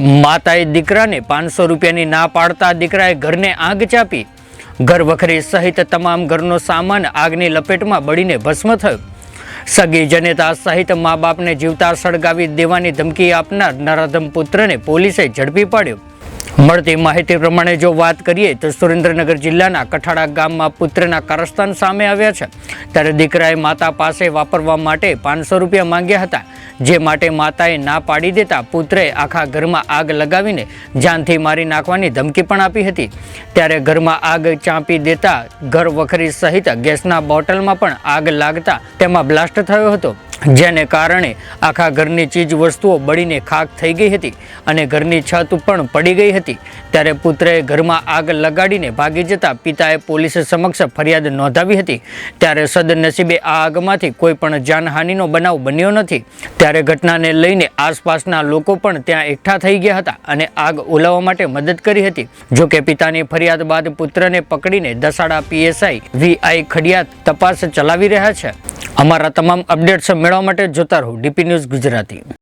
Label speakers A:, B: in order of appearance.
A: માતાએ દીકરાને પાંચસો રૂપિયાની ના પાડતા દીકરાએ ઘરને આગ ચાપી. ઘર વખરી સહિત તમામ ઘરનો સામાન આગની લપેટમાં બળીને ભસ્મ થયો. સગી જનેતા સહિત મા બાપને જીવતા સળગાવી દેવાની ધમકી આપનાર નરાધમ પુત્રને પોલીસે ઝડપી પાડ્યો. મળતી માહિતી પ્રમાણે જો વાત કરીએ તો સુરેન્દ્રનગર જિલ્લાના કઠાડા ગામમાં પુત્રના કારસ્તાન સામે આવ્યા છે. ત્યારે દીકરાએ માતા પાસે વાપરવા માટે પાંચસો રૂપિયા માંગ્યા હતા. જે માટે માતાએ ના પાડી દેતા પુત્રે આખા ઘરમાં આગ લગાવીને જાનથી મારી નાખવાની ધમકી પણ આપી હતી. ત્યારે ઘરમાં આગ ચાંપી દેતા ઘર વખરી સહિત ગેસના બોટલમાં પણ આગ લાગતા તેમાં બ્લાસ્ટ થયો હતો. જેને કારણે આખા ઘરની ચીજ વસ્તુઓ બળીને ખાક થઈ ગઈ હતી અને ઘરની છત પણ પડી ગઈ હતી. ત્યારે પુત્રએ ઘરમાં આગ લગાડીને ભાગી જતા પિતાએ પોલીસ સમક્ષ ફરિયાદ નોંધાવી હતી. ત્યારે સદનસીબે આ આગમાંથી કોઈ પણ જાનહાનિનો બનાવ બન્યો નથી. ત્યારે ઘટનાને લઈને આસપાસના લોકો પણ ત્યાં એકઠા થઈ ગયા હતા અને આગ ઓલાવવા માટે મદદ કરી હતી. જોકે પિતાની ફરિયાદ બાદ પુત્રને પકડીને દસાડા પીએસઆઈ વીઆઈ ખડિયાત તપાસ ચલાવી રહ્યા છે. અમારા તમામ અપડેટ્સ મેળવવા માટે જોતા રહો ડીપી ન્યૂઝ ગુજરાતી.